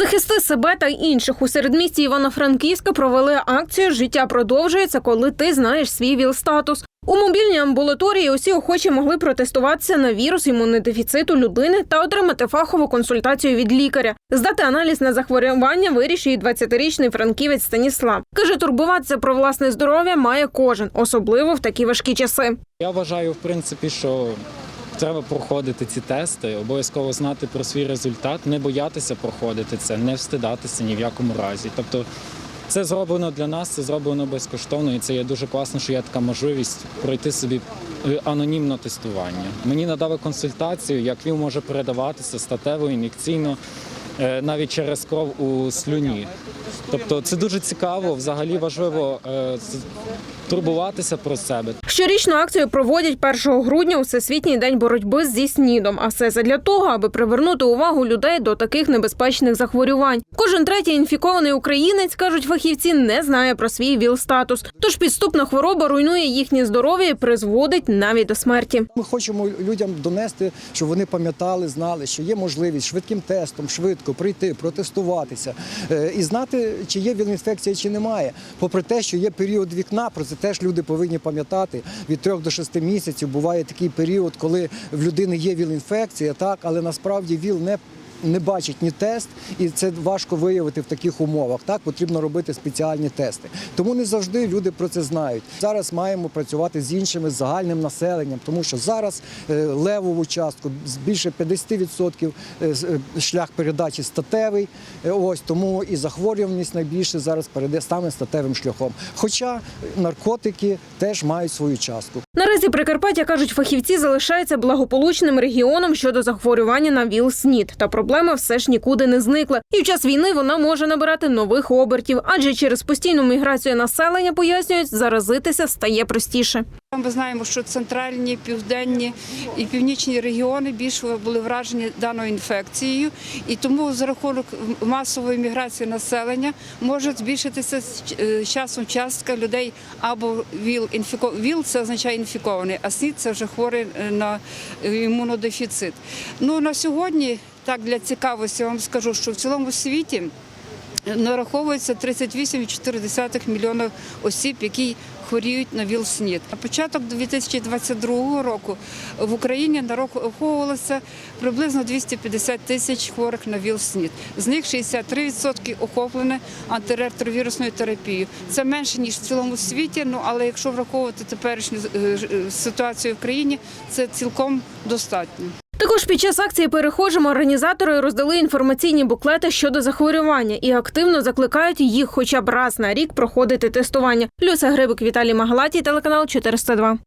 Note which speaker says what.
Speaker 1: Захисти себе та інших у середмісті Івано-Франківська провели акцію Життя продовжується, коли ти знаєш свій ВІЛ-статус. У мобільній амбулаторії усі охочі могли протестуватися на вірус імунодефіциту людини та отримати фахову консультацію від лікаря. Здати аналіз на захворювання вирішує 20-річний франківець Станіслав. Каже, турбуватися про власне здоров'я має кожен, особливо в такі важкі часи.
Speaker 2: Я вважаю, в принципі, що треба проходити ці тести, обов'язково знати про свій результат, не боятися проходити це, не встидатися ні в якому разі. Тобто це зроблено для нас, це зроблено безкоштовно, і це є дуже класно, що є така можливість пройти собі е, анонімне тестування. Мені надали консультацію, як він може передаватися статево, ін'єкційно, е, навіть через кров у слюні. Тобто це дуже цікаво, взагалі важливо е, турбуватися про себе.
Speaker 1: Щорічну акцію проводять 1 грудня у Всесвітній день боротьби зі снідом. А все задля того, аби привернути увагу людей до таких небезпечних захворювань. Кожен третій інфікований українець, кажуть фахівці, не знає про свій ВІЛ-статус. Тож підступна хвороба руйнує їхнє здоров'я і призводить навіть до смерті.
Speaker 3: Ми хочемо людям донести, щоб вони пам'ятали, знали, що є можливість швидким тестом, швидко прийти, протестуватися е, і знати, чи є віл-інфекція, чи немає. Попри те, що є період вікна, про це теж люди повинні пам'ятати. Від 3 до 6 місяців буває такий період, коли в людини є віл-інфекція, але насправді ВІЛ не не бачить ні тест, і це важко виявити в таких умовах. Так потрібно робити спеціальні тести. Тому не завжди люди про це знають. Зараз маємо працювати з іншими загальним населенням, тому що зараз е, левову частку з більше 50% е, е, шлях передачі статевий. Ось тому і захворюваність найбільше зараз перейде саме статевим шляхом. Хоча наркотики теж мають свою частку.
Speaker 1: Наразі Прикарпаття кажуть, фахівці залишається благополучним регіоном щодо захворювання на ВІЛ-СНІД. Та проблема все ж нікуди не зникла. І в час війни вона може набирати нових обертів, адже через постійну міграцію населення пояснюють, заразитися стає простіше.
Speaker 4: Ми знаємо, що центральні, південні і північні регіони більше були вражені даною інфекцією, і тому за рахунок масової міграції населення може збільшитися з е, часом частка людей або ВІЛ. ВІЛ це означає інфікований, а СНІД – це вже хворий е, на імунодефіцит. Ну на сьогодні, так для цікавості, я вам скажу, що в цілому світі. Нараховується 38,4 мільйона осіб, які хворіють на ВІЛ-СНІД. На початок 2022 року в Україні нараховувалося приблизно 250 тисяч хворих на ВІЛ-СНІД. З них 63% охоплені антиретровірусною терапією. Це менше ніж в цілому світі. Ну але якщо враховувати теперішню е, е, ситуацію в країні, це цілком достатньо.
Speaker 1: Також під час акції перехожим організатори роздали інформаційні буклети щодо захворювання і активно закликають їх хоча б раз на рік проходити тестування. Люся Грибик, Віталій Магалатій, телеканал 402.